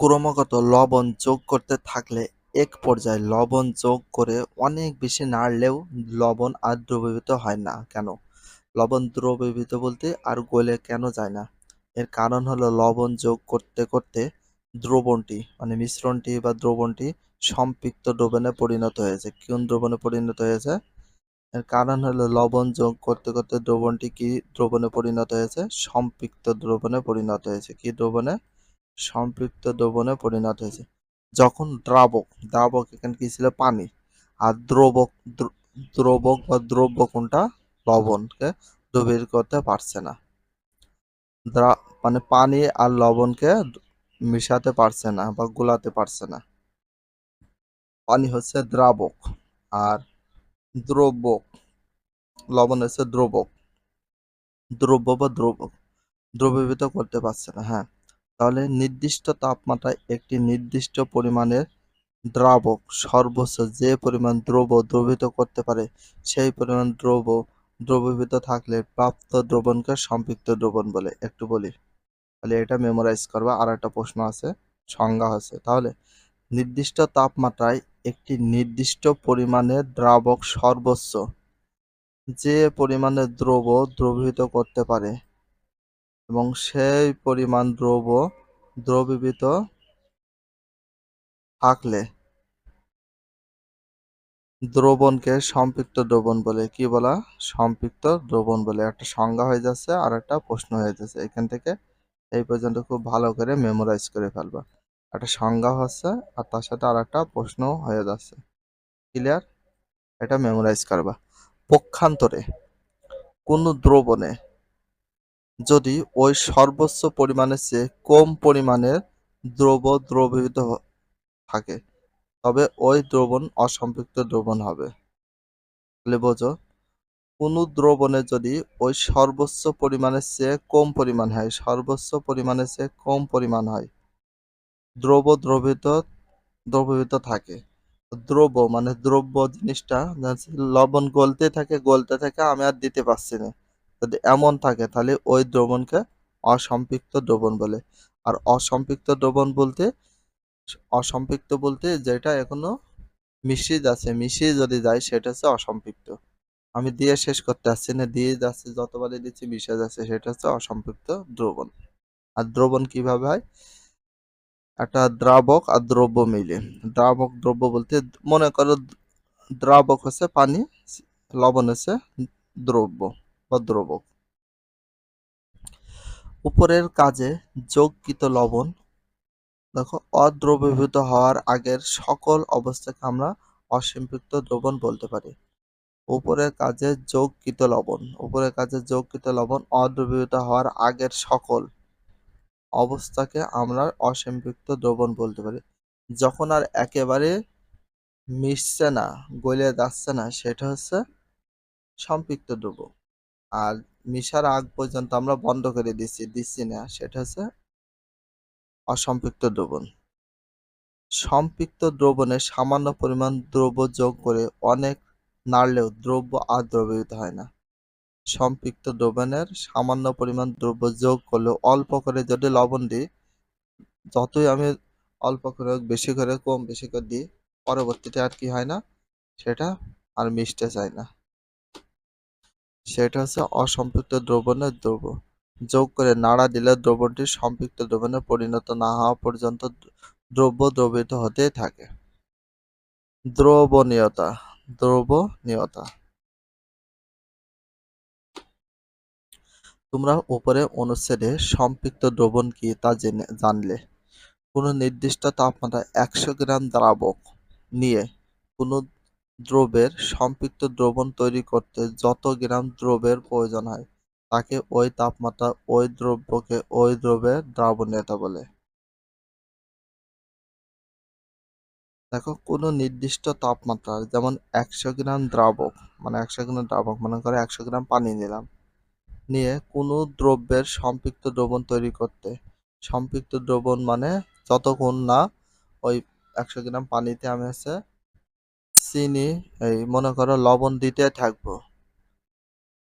ক্রমাগত লবণ যোগ করতে থাকলে এক পর্যায়ে লবণ যোগ করে অনেক বেশি নাড়লেও লবণ আর দ্রবীভূত হয় না। কেন? লবণ দ্রবীভূত বলতে আর গলে কেন যায় না? এর কারণ হলো লবণ যোগ করতে করতে দ্রবণটি মানে মিশ্রণটি বা দ্রবণটি সম্পৃক্ত দ্রবণে পরিণত হয়েছে। কোন দ্রবণে পরিণত হয়েছে? এর কারণ হলো লবণ যোগ করতে করতে দ্রবণটি কি দ্রবণে পরিণত হয়েছে? সম্পৃক্ত দ্রবণে পরিণত হয়েছে। কি দ্রবণে? সম্পৃক্ত দ্রবণে পরিণত হয়েছে। যখন দ্রাবক দ্রাবক এখানে কি ছিল? পানি। আর দ্রবক দ্র- দ্রবক বা দ্রব্য কোনটা? লবণকে দ্রবীর করতে পারছে না। মানে পানি আর লবণকে মিশাতে পারছে না বা গোলাতে পারছে না। পানি হচ্ছে দ্রাবক আর দ্রব্যক লবণ হচ্ছে দ্রবক দ্রব্য বা দ্রবক দ্রবীভূত করতে পারছে না হ্যাঁ। তাহলে নির্দিষ্ট তাপমাত্রায় একটি নির্দিষ্ট পরিমাণের দ্রাবক সর্বোচ্চ যে পরিমাণ দ্রব্য দ্রবীভূত করতে পারে, সেই পরিমাণ দ্রব্য দ্রবীভূত থাকলে প্রাপ্ত দ্রবণকে সম্পৃক্ত দ্রবণ বলে। একটু বলি। তাহলে এটা মেমোরাইজ করবা আর একটা প্রশ্ন আছে, সংজ্ঞা আছে। তাহলে নির্দিষ্ট তাপমাত্রায় একটি নির্দিষ্ট পরিমাণের দ্রাবক সর্বোচ্চ যে পরিমাণে দ্রব্য দ্রবীভূত করতে পারে এবং সেই পরিমাণ দ্রব্য দ্রবীভূত থাকলে দ্রবণকে সম্পৃক্ত দ্রবণ বলে। কি বলা? সম্পৃক্ত দ্রবণ বলে। একটা সংজ্ঞা হয়ে যাচ্ছে আর একটা প্রশ্ন হয়ে যাচ্ছে। এখান থেকে এই পর্যন্ত খুব ভালো করে মেমোরাইজ করে ফেলবা। একটা সংজ্ঞা হচ্ছে, আর তার সাথে আর একটা প্রশ্ন হয়ে যাচ্ছে। ক্লিয়ার এটা মেমোরাইজ করবা। পক্ষান্তরে কোনো দ্রবণে যদি ওই সর্বোচ্চ পরিমাণের চেয়ে কম পরিমাণের দ্রব্য দ্রবীভূত থাকে, তবে ওই দ্রবণ অসম্পৃক্ত দ্রবণ হবে। তাহলে বোঝো, কোনো দ্রবণে যদি ওই সর্বোচ্চ পরিমাণের চেয়ে কম পরিমাণ হয়, সর্বোচ্চ পরিমাণের চেয়ে কম পরিমাণ হয় দ্রব্য দ্রবীভূত দ্রবীভূত থাকে। দ্রব্য মানে দ্রব্য জিনিসটা লবণ গলতে থাকে গলতে থাকে, আমি আর দিতে পারছি না। যদি এমন থাকে, তাহলে ওই দ্রবণকে অসম্পৃক্ত দ্রবণ বলে। আর অসম্পৃক্ত দ্রবণ বলতে, অসম্পৃক্ত বলতে যেটা এখনও মিশিয়ে যাচ্ছে মিশিয়ে যদি যায় সেটা হচ্ছে অসম্পৃক্ত। আমি দিয়ে শেষ করতে আসছি না, দিয়ে যাচ্ছে যতবারই দিচ্ছি মিশে যাচ্ছে, সেটা হচ্ছে অসম্পৃক্ত দ্রবণ। আর দ্রবণ কীভাবে হয়? একটা দ্রাবক আর দ্রব্য মিলে। দ্রাবক, দ্রব্য বলতে মনে করো দ্রাবক হচ্ছে পানি, লবণ হচ্ছে দ্রব্য। বা দ্রবক। উপরের কাজে যোগকৃত লবণ। দেখো, অদ্রবীভূত হওয়ার আগের সকল অবস্থাকে আমরা অসম্পৃক্ত দ্রবণ বলতে পারি। উপরের কাজে যোগকৃত লবণ। উপরের কাজে যোগকৃত লবণ অদ্রবীভূত হওয়ার আগের সকল অবস্থাকে আমরা অসম্পৃক্ত দ্রবণ বলতে পারি। যখন আর একেবারে মিশছে না, গলে যাচ্ছে না, সেটা হচ্ছে সম্পৃক্ত দ্রব্য আর মিশার আগ পর্যন্ত আমরা বন্ধ করে দিচ্ছি দিচ্ছি না। সেটা হচ্ছে অসম্পৃক্ত দ্রবণ। সম্পৃক্ত দ্রবণে সামান্য পরিমাণ দ্রব্য যোগ করে অনেক নাড়লেও দ্রব্য আর দ্রবীভূত হয় না। সম্পৃক্ত দ্রবণের সামান্য পরিমাণ দ্রব্য যোগ করলেও অল্প করে যদি লবণ দিই যতই আমি অল্প করে হোক, বেশি করে কম বেশি করে দিই পরবর্তীতে আর কি হয় না সেটা আর মিশতে চায় না। সেটা হচ্ছে অসম্পৃক্ত দ্রবণের দ্রব্য যোগ করে নাড়া দিলে দ্রবণটি সম্পৃক্ত দ্রবণে পরিণত না হওয়া পর্যন্ত দ্রব্য দ্রবীভূত হতেই থাকে। দ্রবণীয়তা দ্রবণীয়তা। তোমরা উপরে অনুচ্ছেদে সম্পৃক্ত দ্রবণ কি তা জেনে, জানলে। কোনো নির্দিষ্ট তাপমাত্রা একশো গ্রাম দ্রাবক নিয়ে কোনো দ্রব্যের সম্পৃক্ত দ্রবণ তৈরি করতে যত গ্রাম দ্রব্যের প্রয়োজন হয়, তাকে ওই তাপমাত্রা, ওই দ্রব্যকে ওই দ্রব্যের দ্রাবণীয়তা বলে। দেখো, কোনো নির্দিষ্ট তাপমাত্রা, যেমন একশো গ্রাম দ্রাবক মানে একশো গ্রাম দ্রাবক, মনে করে একশো গ্রাম পানি নিলাম, নিয়ে কোনো দ্রব্যের সম্পৃক্ত দ্রবণ তৈরি করতে, সম্পৃক্ত দ্রবণ মানে যতক্ষণ না ওই একশো গ্রাম পানিতে আমি হচ্ছে চিনি, এই, মনে করো লবণ দিতে থাকব।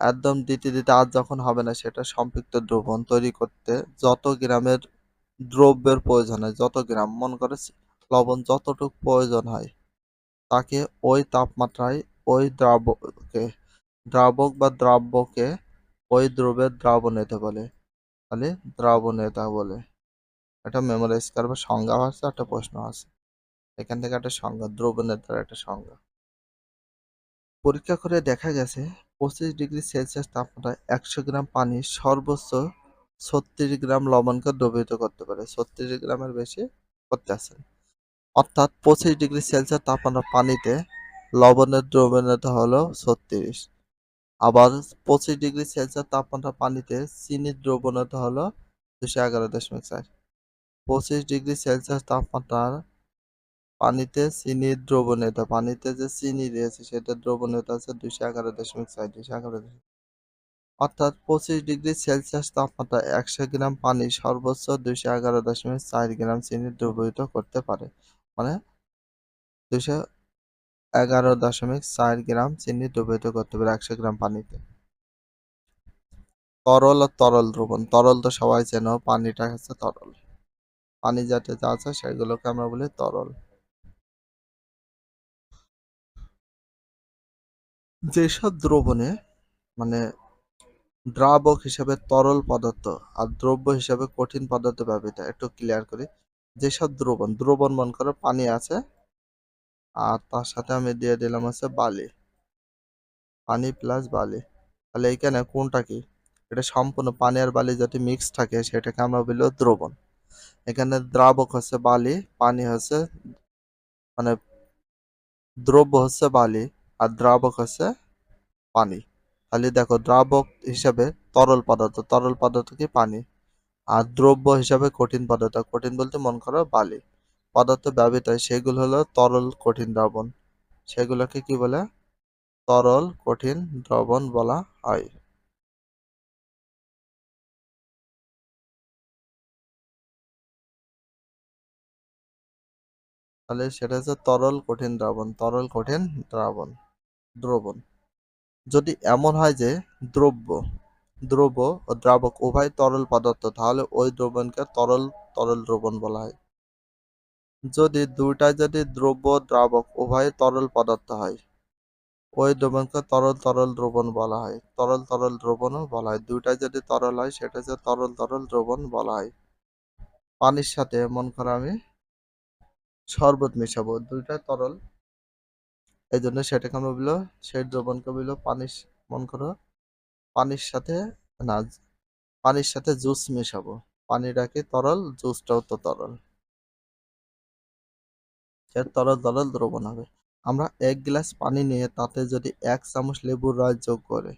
একদম দিতে দিতে আর যখন হবে না সেটা সম্পৃক্ত দ্রবণ তৈরি করতে যত গ্রামের দ্রব্যের প্রয়োজন হয়, যত গ্রাম, মনে করে লবণ যতটুকু প্রয়োজন হয়, তাকে ওই তাপমাত্রায় ওই দ্রাবকে, দ্রাবক বা দ্রাব্যকে ওই দ্রব্যের দ্রাবণীয়তা বলে। তাহলে দ্রাবণেতা বলে। এটা মেমোরাইজ করবে সংজ্ঞা আছে, একটা প্রশ্ন আছে। এখান থেকে একটা সংজ্ঞা দ্রবণীয়তার একটা সংজ্ঞা। পরীক্ষা করে দেখা গেছে, পঁচিশ ডিগ্রি সেলসিয়াস তাপমাত্রায় একশো গ্রাম পানি সর্বোচ্চ ছত্রিশ গ্রাম লবণকে দ্রবীভূত করতে পারে। ছত্রিশ গ্রামের বেশি করতে আছে। অর্থাৎ পঁচিশ ডিগ্রি সেলসিয়াস তাপমাত্রা পানিতে লবণের দ্রবণীয়তা হলো ছত্রিশ। আবার পঁচিশ ডিগ্রি সেলসিয়াস তাপমাত্রা পানিতে চিনির দ্রবণীয়তা হলো দুশো এগারো দশমিক চার। পঁচিশ ডিগ্রি সেলসিয়াস তাপমাত্রার পানিতে চিনির দ্রবণীয়তা, পানিতে যে চিনি রয়েছে সেটা দ্রবণীয়তা আছে দুইশো এগারো দশমিক চার দুশো এগারো অর্থাৎ পঁচিশ ডিগ্রি সেলসিয়াস তাপমাত্রা একশো গ্রাম পানি সর্বোচ্চ দুইশো এগারো দশমিক চার গ্রাম চিনি দ্রবীভূত করতে পারে। মানে দুশো এগারো দশমিক চার গ্রাম চিনি দ্রবীভূত করতে পারে একশো গ্রাম পানিতে। তরল আর তরল দ্রবণ, তরল তো সবাই চেনো, পানিটা হচ্ছে তরল। পানি যাতে যা আছে সেগুলোকে আমরা বলি তরল। যেসব দ্রবণে মানে দ্রাবক হিসাবে তরল পদার্থ আর দ্রব্য হিসাবে কঠিন পদার্থ ব্যবহৃত একটু ক্লিয়ার করি। যেসব দ্রবণ দ্রবণ মন করে পানি আছে, আর তার সাথে আমি দিয়ে দিলাম হচ্ছে বালি। পানি প্লাস বালি। তাহলে এইখানে কোনটা কি? এটা সম্পূর্ণ পানি আর বালি যদি মিক্স থাকে, সেটাকে আমরা বলি দ্রবণ। এখানে দ্রাবক হচ্ছে বালি, পানি হচ্ছে মানে দ্রব্য হচ্ছে বালি। আর দ্রাবক হচ্ছে পানি। তাহলে দেখো দ্রাবক হিসাবে তরল পদার্থ তরল পদার্থ কি? পানি। আর দ্রব্য হিসাবে কঠিন পদার্থ, কঠিন বলতে মন করো বালি। পদার্থ ব্যবহৃত হয়, সেগুলো হলো তরল কঠিন দ্রবণ। সেগুলোকে কি বলে? তরল কঠিন দ্রবণ বলা হয়। তাহলে সেটা হচ্ছে তরল কঠিন দ্রাবণ, তরল কঠিন দ্রাবণ। দ্রবণ। যদি এমন হয় যে দ্রব্য দ্রব্য ও দ্রাবক উভয় তরল পদার্থ, তাহলে ওই দ্রবণকে তরল তরল দ্রবণ বলা হয়। যদি দুইটাই যদি দ্রব্য দ্রাবক উভয় তরল পদার্থ হয়, ওই দ্রবণকে তরল তরল দ্রবণ বলা হয়। তরল তরল দ্রবণও বলা হয়। দুইটাই যদি তরল হয়, সেটা হচ্ছে তরল তরল দ্রবণ বলা হয়। পানির সাথে, মন করে আমি, শরবত মেশাবো। দুইটাই তরল এই জন্য সেটাকে আমরা বলল সেই দ্রবণকে বলল পানির মন করো, পানির সাথে না, পানির সাথে জুস মেশাবো। পানিটাকে তরল, জুসটাও তো তরল। তরল তরল দ্রবণ হবে। আমরা এক গ্লাস পানি নিয়ে তাতে যদি এক চামচ লেবুর রস যোগ করে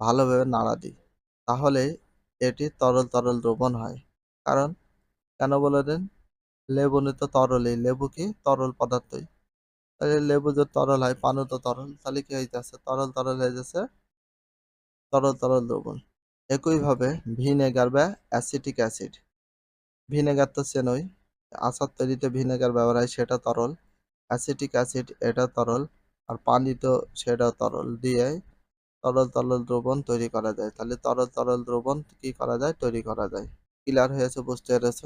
ভালোভাবে নাড়া দিই, তাহলে এটি তরল তরল দ্রবণ হয়। কারণ কেন বলে দেন? লেবু তো তরলই, লেবু কি তরল পদার্থই। তাহলে লেবু যদি তরল হয় পানও তো তরল, তাহলে কি যাচ্ছে তরল তরল হয়ে যাচ্ছে তরল তরল দ্রবণ একইভাবে ভিনেগার বা অ্যাসিটিক অ্যাসিড। ভিনেগার তো চেনই, আচার তৈরিতে ভিনেগার ব্যবহার হয়, সেটা তরল। অ্যাসিটিক অ্যাসিড, এটা তরল, আর পানি তো সেটা তরল দিয়ে তরল তরল দ্রবণ তৈরি করা যায়। তাহলে তরল তরল দ্রবণ কি করা যায়? তৈরি করা যায়। ক্লিয়ার হয়েছে, বুঝতে পেরেছ?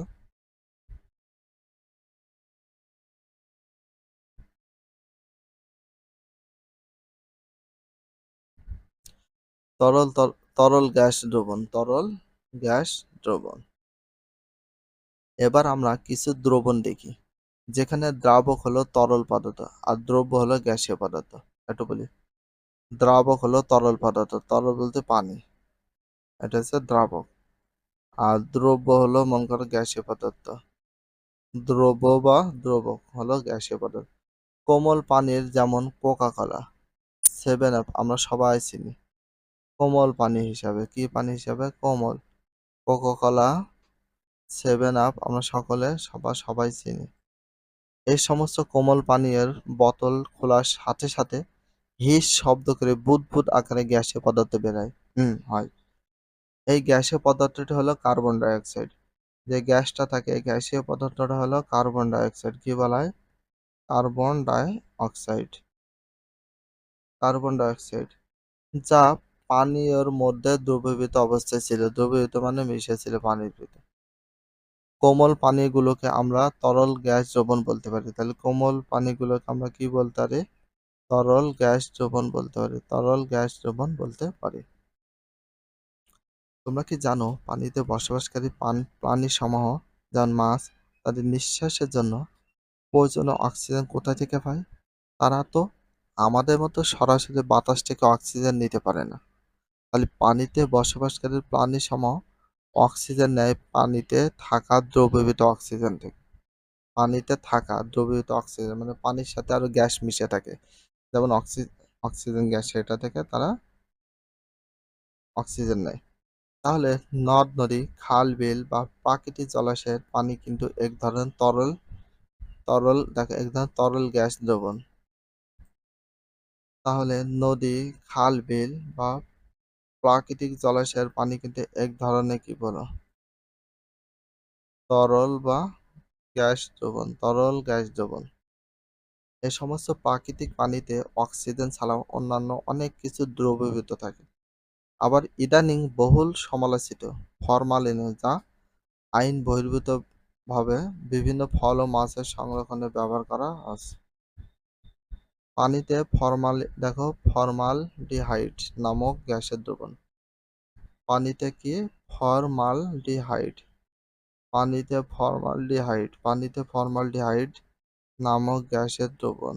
তরল তরল গ্যাস দ্রবণ, তরল গ্যাস দ্রবণ। এবার আমরা কিছু দ্রবণ দেখি, যেখানে দ্রাবক হলো তরল পদার্থ আর দ্রব্য হলো গ্যাসীয় পদার্থ। একটু বলি, দ্রাবক হলো তরল পদার্থ, তরল বলতে পানি, এটা হচ্ছে দ্রাবক। আর দ্রব্য হলো মন করো গ্যাসীয় পদার্থ, দ্রব্য বা দ্রবক হলো গ্যাসীয় পদার্থ। কোমল পানির যেমন কোকা কলা সেভেন আপ আমরা সবাই চিনি। কোমল পানি হিসাবে। কি পানি হিসাবে? কোমল। কোকা কলা সেভেন আপ আমরা সকলে সবার সবাই চিনি। এই সমস্ত কোমল পানীয়ের বোতল খোলার সাথে সাথে হিস শব্দ করে বুদবুদ আকারে গ্যাসীয় পদার্থ বেরোয়। হুম, হয়। এই গ্যাসীয় পদার্থটি হলো কার্বন ডাইঅক্সাইড। যে গ্যাসটা থাকে, এই গ্যাসীয় পদার্থটা হলো কার্বন ডাইঅক্সাইড। কি বলা হয়? Carbon dioxide carbon dioxide. যা পানীয়র মধ্যে দ্রবীভূত অবস্থায় ছিল। দ্রবীভূত মানে মিশে ছিল পানির ভিতরে। কোমল পানিগুলোকে আমরা তরল গ্যাস দ্রবণ বলতে পারি। তাহলে কোমল পানিগুলোকে আমরা কি বলতে পারি? তরল গ্যাস দ্রবণ বলতে পারি। তরল গ্যাস দ্রবণ বলতে পারি। তোমরা কি জানো, পানিতে বসবাসকারী প্রাণী সমূহ যেমন মাছ, তাদের নিঃশ্বাসের জন্য প্রয়োজনীয় অক্সিজেন কোথা থেকে পায়? তারা তো আমাদের মতো সরাসরি বাতাস থেকে অক্সিজেন নিতে পারে না। তাহলে পানিতে বসবাসকারী প্রাণী সমূহ অক্সিজেন নেয় পানিতে থাকা দ্রবীভূত অক্সিজেন থেকে। পানিতে থাকা দ্রবীভূত অক্সিজেন মানে পানির সাথে আরও গ্যাস মিশে থাকে। যেমন অক্সি, অক্সিজেন গ্যাস সেটা থেকে তারা অক্সিজেন নেয়। তাহলে নদ, নদী, খাল, বিল বা প্রাকৃতিক জলাশয়ের পানি কিন্তু এক ধরনের তরল তরল দেখো, এক ধরনের তরল গ্যাস দ্রবণ। তাহলে নদী, খাল, বিল বা প্রাকৃতিক জলাশয়ের পানি কিন্তু এক ধরনের কি বলো? তরল বা গ্যাস দ্রবণ, তরল গ্যাস দ্রবণ। এই সমস্ত প্রাকৃতিক পানিতে অক্সিজেন ছাড়াও অন্যান্য অনেক কিছু দ্রবীভূত থাকে। আবার ইদানিং বহুল সমালোচিত ফরমালিন যা আইন বহির্ভূত ভাবে বিভিন্ন ফল ও মাছের সংরক্ষণে ব্যবহার করা আছে পানিতে ফরমাল, দেখো ফরমালডিহাইড নামক গ্যাসের দ্রবণ। পানিতে কি? ফরমালডিহাইড পানিতে ফরমালডিহাইড পানিতে ফরমালডিহাইড নামক গ্যাসের দ্রবণ।